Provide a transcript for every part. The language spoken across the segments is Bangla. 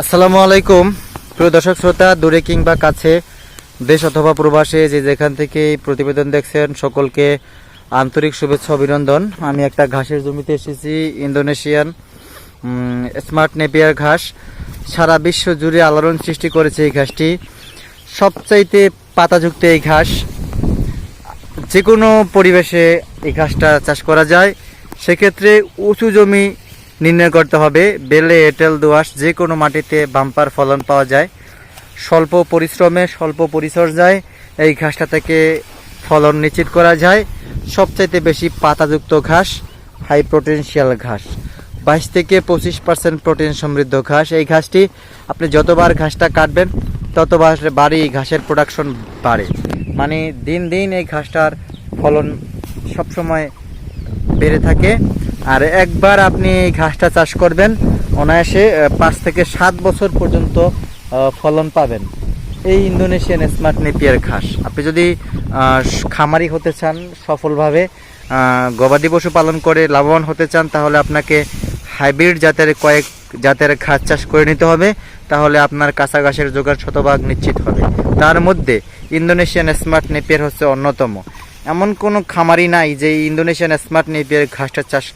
আসসালামু আলাইকুম। প্রিয় দর্শক শ্রোতা, দূরে কিংবা কাছে, দেশ অথবা প্রবাসে যে যেখান থেকে প্রতিবেদন দেখছেন, সকলকে আন্তরিক শুভেচ্ছা, অভিনন্দন। আমি একটা ঘাসের জমিতে এসেছি, ইন্দোনেশিয়ান স্মার্ট নেপিয়ার ঘাস। সারা বিশ্ব জুড়ে আলোড়ন সৃষ্টি করেছে এই ঘাসটি। সবচাইতে পাতাযুক্ত এই ঘাস। যে কোনো পরিবেশে এই ঘাসটা চাষ করা যায়। সেক্ষেত্রে উঁচু জমি নির্ণয় করতে হবে, বেলে, এঁটেল, দোআঁশ যে কোনো মাটিতে বাম্পার ফলন পাওয়া যায়। স্বল্প পরিশ্রমে স্বল্প পরিচর্যায় এই ঘাসটা থেকে ফলন নিশ্চিত করা যায়। সবচাইতে বেশি পাতাযুক্ত ঘাস হাই প্রোটেনশিয়াল ঘাস। বাইশ থেকে পঁচিশ পার্সেন্ট প্রোটিন সমৃদ্ধ ঘাস। এই ঘাসটি আপনি যতবার ঘাসটা কাটবেন, ততবার বাড়ি ঘাসের প্রোডাকশন বাড়ে। মানে দিন দিন এই ঘাসটার ফলন সবসময় বেড়ে থাকে। আর একবার আপনি ঘাসটা চাষ করবেন, অনায়াসে পাঁচ থেকে সাত বছর পর্যন্ত ফলন পাবেন। এই ইন্দোনেশিয়ান স্মার্ট নেপিয়ার ঘাস। আপনি যদি খামারি হতে চান সফলভাবে গবাদি পশু পালন করে লাভবান হতে চান, তাহলে আপনাকে হাইব্রিড জাতের কয়েক জাতের ঘাস চাষ করে নিতে হবে। তাহলে আপনার কাঁচা ঘাসের জোগাড় শতভাগ নিশ্চিত হবে। তার মধ্যে ইন্দোনেশিয়ান স্মার্ট নেপিয়ার হচ্ছে অন্যতম। এমন কোনো খামারি নাই যে ইন্দোনেশিয়ান স্মার্ট নেপিয়ার ঘাসটা চাষ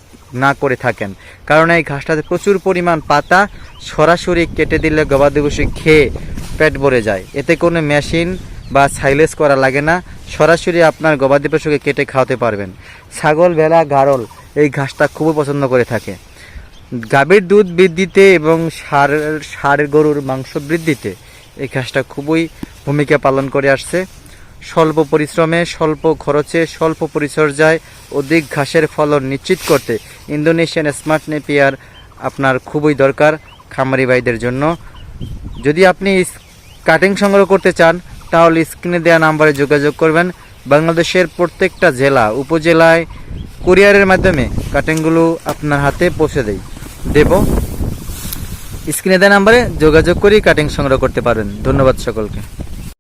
না করে থাকেন। কারণ এই ঘাসটাতে প্রচুর পরিমাণ পাতা সরাসরি কেটে দিলে গবাদি পশু খেয়ে পেট ভরে যায়। এতে কোনো মেশিন বা সাইলেজ করা লাগে না। সরাসরি আপনার গবাদি পশুকে কেটে খাওয়াতে পারবেন। ছাগল, ভেড়া, গারল এই ঘাসটা খুবই পছন্দ করে থাকে। গাভীর দুধ বৃদ্ধিতে এবং সার সার গরুর মাংস বৃদ্ধিতে এই ঘাসটা খুবই ভূমিকা পালন করে আসছে। স্বল্প পরিশ্রমে, স্বল্প খরচে, স্বল্প পরিচর্যায় অধিক ঘাসের ফলন নিশ্চিত করতে ইন্দোনেশিয়ান স্মার্ট নেপিয়ার আপনার খুবই দরকার খামারি ভাইদের জন্য। যদি আপনি কাটিং সংগ্রহ করতে চান, তাহলে স্ক্রিনে দেওয়া নাম্বারে যোগাযোগ করবেন। বাংলাদেশের প্রত্যেকটা জেলা, উপজেলায় কুরিয়ারের মাধ্যমে কাটিংগুলো আপনার হাতে পৌঁছে দেই দেব, স্ক্রিনে দেওয়া নাম্বারে যোগাযোগ করেই কাটিং সংগ্রহ করতে পারেন। ধন্যবাদ সকলকে।